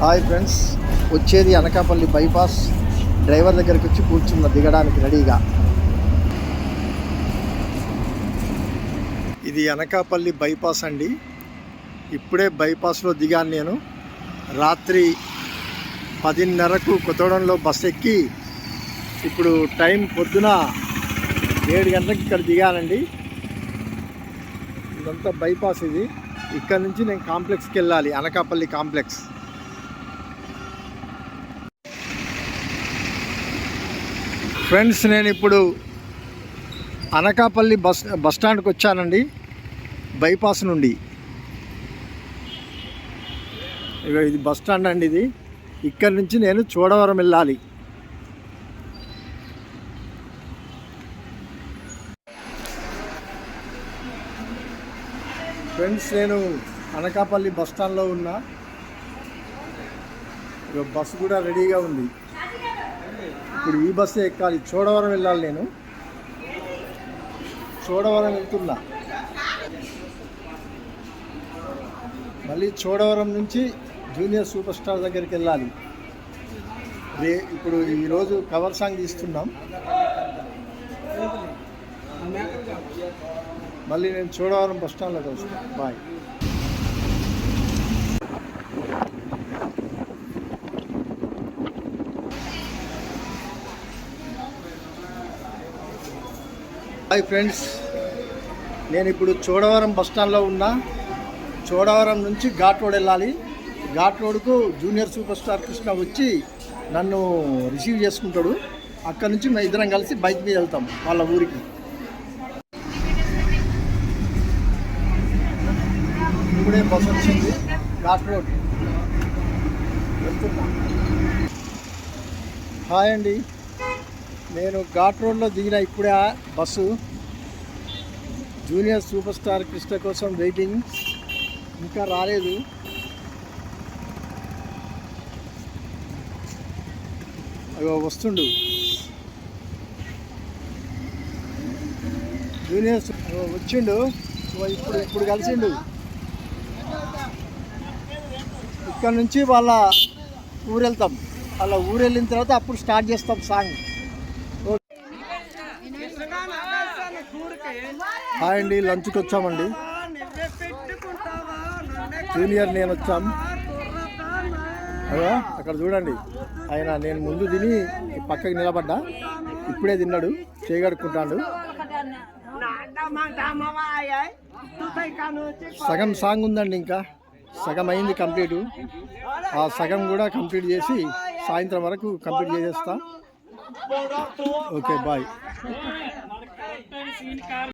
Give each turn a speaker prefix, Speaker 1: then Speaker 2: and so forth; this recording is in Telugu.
Speaker 1: హాయ్ ఫ్రెండ్స్ వచ్చేది అనకాపల్లి బైపాస్. డ్రైవర్ దగ్గరికి వచ్చి కూర్చున్న దిగడానికి రెడీగా? ఇది అనకాపల్లి బైపాస్ అండి. ఇప్పుడే బైపాస్లో దిగాను నేను. రాత్రి పదిన్నరకు కొత్తగూడెంలో బస్ ఎక్కి ఇప్పుడు టైం పొద్దున ఏడు గంటలకు ఇక్కడ దిగానండి. ఇదంతా బైపాస్ ఇది. ఇక్కడ నుంచి నేను కాంప్లెక్స్కి వెళ్ళాలి అనకాపల్లి కాంప్లెక్స్. ఫ్రెండ్స్ నేను ఇప్పుడు అనకాపల్లి బస్ బస్ స్టాండ్కి వచ్చానండి. బైపాస్ నుండి. ఇగో ఇది బస్ స్టాండ్ అండి ఇది. ఇక్కడ నుంచి నేను చూడవరం వెళ్ళాలి. ఫ్రెండ్స్ నేను అనకాపల్లి బస్ స్టాండ్లో ఉన్నా. ఇగో బస్సు కూడా రెడీగా ఉంది. ఇప్పుడు ఈ బస్సు ఎక్కాలి. చోడవరం వెళ్ళాలి నేను. చోడవరం వెళ్తున్నా. మళ్ళీ చోడవరం నుంచి జూనియర్ సూపర్ స్టార్ దగ్గరికి వెళ్ళాలి. రే ఇప్పుడు ఈరోజు కవర్ సాంగ్ తీస్తున్నాం. మళ్ళీ నేను చోడవరం బస్ స్టాండ్లో కలుస్తాను బాయ్. Hi friends. నేను ఇప్పుడు చోడవరం బస్ స్టాండ్లో ఉన్నా. చోడవరం నుంచి ఘాట్ రోడ్ వెళ్ళాలి. ఘాట్ రోడ్కు జూనియర్ సూపర్ స్టార్ కృష్ణ వచ్చి నన్ను రిసీవ్ చేసుకుంటాడు. అక్కడ నుంచి మేము ఇద్దరం కలిసి బైక్ మీద వెళ్తాం వాళ్ళ ఊరికి. ఇప్పుడే బస్ వచ్చింది. ఘాట్ రోడ్. హాయ్ అండి. నేను ఘాట్ రోడ్లో దిగిన ఇప్పుడే ఆ bus. Junior super star Krishna కోసం వెయిటింగ్. ఇంకా రాలేదు. అవి వస్తుండు. జూనియర్స్ వచ్చిండు. ఇప్పుడు ఇప్పుడు కలిసిండు. ఇక్కడ నుంచి వాళ్ళ ఊరు వెళ్తాం వాళ్ళ ఊరు వెళ్ళిన తర్వాత అప్పుడు స్టార్ట్ చేస్తాం సాంగ్. హాయ్ అండి లంచ్కి వచ్చామండి. జూనియర్ నేను వచ్చాం. అయ్యో అక్కడ చూడండి. ఆయన నేను ముందు తిని పక్కకి నిలబడ్డా. ఇప్పుడే తిన్నాడు చేయగడుక్కుంటాడు సగం సాంగ్ ఉందండి ఇంకా. సగం అయింది కంప్లీట్. ఆ సగం కూడా కంప్లీట్ చేసి సాయంత్రం వరకు కంప్లీట్ చేసేస్తా. Okay bye. Pega esse mini cara.